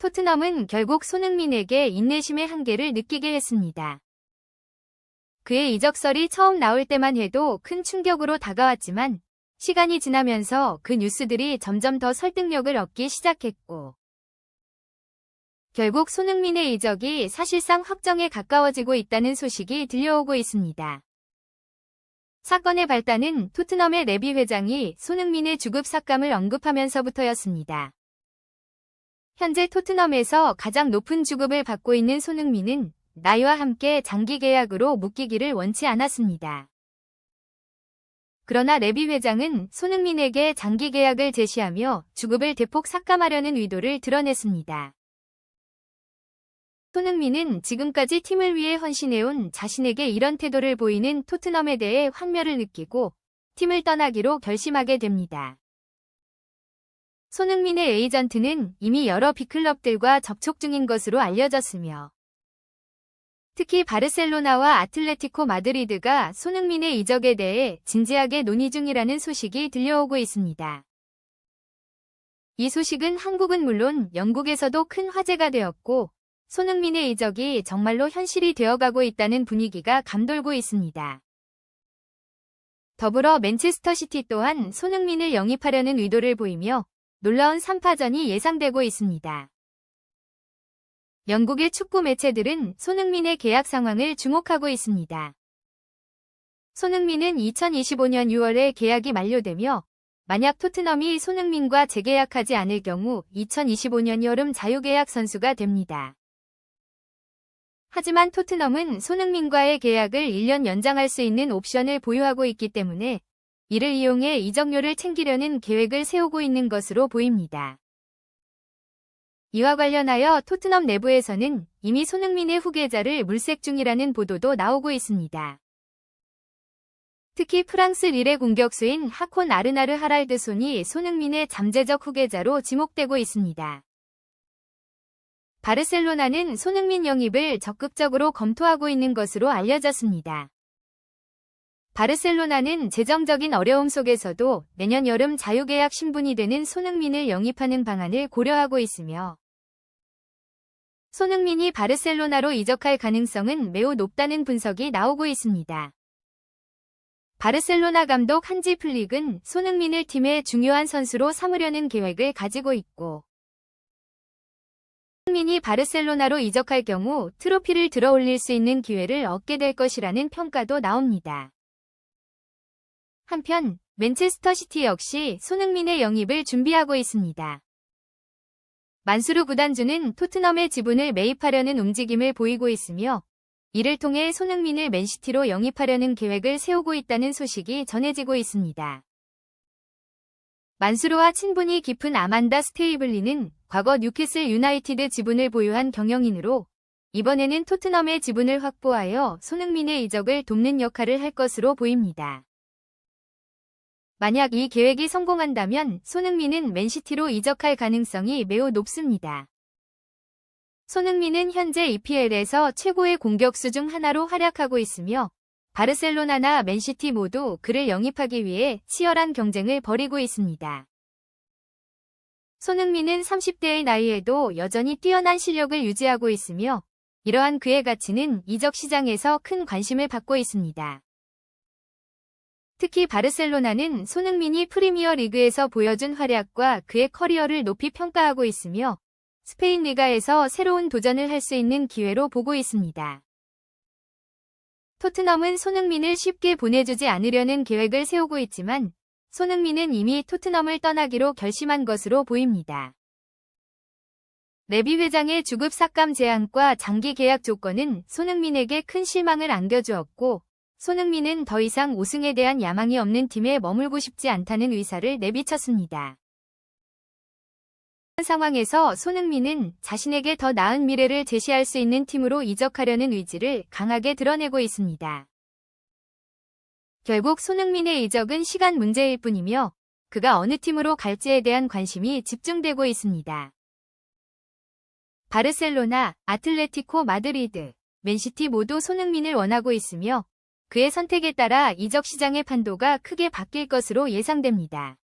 토트넘은 결국 손흥민에게 인내심의 한계를 느끼게 했습니다. 그의 이적설이 처음 나올 때만 해도 큰 충격으로 다가왔지만 시간이 지나면서 그 뉴스들이 점점 더 설득력을 얻기 시작했고 결국 손흥민의 이적이 사실상 확정에 가까워지고 있다는 소식이 들려오고 있습니다. 사건의 발단은 토트넘의 레비 회장이 손흥민의 주급 삭감을 언급하면서부터였습니다. 현재 토트넘에서 가장 높은 주급을 받고 있는 손흥민은 나이와 함께 장기 계약으로 묶이기를 원치 않았습니다. 그러나 레비 회장은 손흥민에게 장기 계약을 제시하며 주급을 대폭 삭감하려는 의도를 드러냈습니다. 손흥민은 지금까지 팀을 위해 헌신해온 자신에게 이런 태도를 보이는 토트넘에 대해 환멸을 느끼고 팀을 떠나기로 결심하게 됩니다. 손흥민의 에이전트는 이미 여러 빅클럽들과 접촉 중인 것으로 알려졌으며 특히 바르셀로나와 아틀레티코 마드리드가 손흥민의 이적에 대해 진지하게 논의 중이라는 소식이 들려오고 있습니다. 이 소식은 한국은 물론 영국에서도 큰 화제가 되었고 손흥민의 이적이 정말로 현실이 되어가고 있다는 분위기가 감돌고 있습니다. 더불어 맨체스터 시티 또한 손흥민을 영입하려는 의도를 보이며 놀라운 3파전이 예상되고 있습니다. 영국의 축구 매체들은 손흥민의 계약 상황을 주목하고 있습니다. 손흥민은 2025년 6월에 계약이 만료되며 만약 토트넘이 손흥민과 재계약하지 않을 경우 2025년 여름 자유계약 선수가 됩니다. 하지만 토트넘은 손흥민과의 계약을 1년 연장할 수 있는 옵션을 보유하고 있기 때문에 이를 이용해 이적료를 챙기려는 계획을 세우고 있는 것으로 보입니다. 이와 관련하여 토트넘 내부에서는 이미 손흥민의 후계자를 물색 중이라는 보도도 나오고 있습니다. 특히 프랑스 릴의 공격수인 하콘 아르나르 하랄드손이 손흥민의 잠재적 후계자로 지목되고 있습니다. 바르셀로나는 손흥민 영입을 적극적으로 검토하고 있는 것으로 알려졌습니다. 바르셀로나는 재정적인 어려움 속에서도 내년 여름 자유계약 신분이 되는 손흥민을 영입하는 방안을 고려하고 있으며 손흥민이 바르셀로나로 이적할 가능성은 매우 높다는 분석이 나오고 있습니다. 바르셀로나 감독 한지 플릭은 손흥민을 팀의 중요한 선수로 삼으려는 계획을 가지고 있고 손흥민이 바르셀로나로 이적할 경우 트로피를 들어올릴 수 있는 기회를 얻게 될 것이라는 평가도 나옵니다. 한편 맨체스터 시티 역시 손흥민의 영입을 준비하고 있습니다. 만수르 구단주는 토트넘의 지분을 매입하려는 움직임을 보이고 있으며 이를 통해 손흥민을 맨시티로 영입하려는 계획을 세우고 있다는 소식이 전해지고 있습니다. 만수르와 친분이 깊은 아만다 스테이블리는 과거 뉴캐슬 유나이티드 지분을 보유한 경영인으로 이번에는 토트넘의 지분을 확보하여 손흥민의 이적을 돕는 역할을 할 것으로 보입니다. 만약 이 계획이 성공한다면 손흥민은 맨시티로 이적할 가능성이 매우 높습니다. 손흥민은 현재 EPL에서 최고의 공격수 중 하나로 활약하고 있으며 바르셀로나나 맨시티 모두 그를 영입하기 위해 치열한 경쟁을 벌이고 있습니다. 손흥민은 30대의 나이에도 여전히 뛰어난 실력을 유지하고 있으며 이러한 그의 가치는 이적 시장에서 큰 관심을 받고 있습니다. 특히 바르셀로나는 손흥민이 프리미어 리그에서 보여준 활약과 그의 커리어를 높이 평가하고 있으며 스페인 리가에서 새로운 도전을 할 수 있는 기회로 보고 있습니다. 토트넘은 손흥민을 쉽게 보내주지 않으려는 계획을 세우고 있지만 손흥민은 이미 토트넘을 떠나기로 결심한 것으로 보입니다. 레비 회장의 주급 삭감 제한과 장기 계약 조건은 손흥민에게 큰 실망을 안겨주었고 손흥민은 더 이상 우승에 대한 야망이 없는 팀에 머물고 싶지 않다는 의사를 내비쳤습니다. 상황에서 손흥민은 자신에게 더 나은 미래를 제시할 수 있는 팀으로 이적하려는 의지를 강하게 드러내고 있습니다. 결국 손흥민의 이적은 시간 문제일 뿐이며 그가 어느 팀으로 갈지에 대한 관심이 집중되고 있습니다. 바르셀로나, 아틀레티코 마드리드, 맨시티 모두 손흥민을 원하고 있으며 그의 선택에 따라 이적 시장의 판도가 크게 바뀔 것으로 예상됩니다.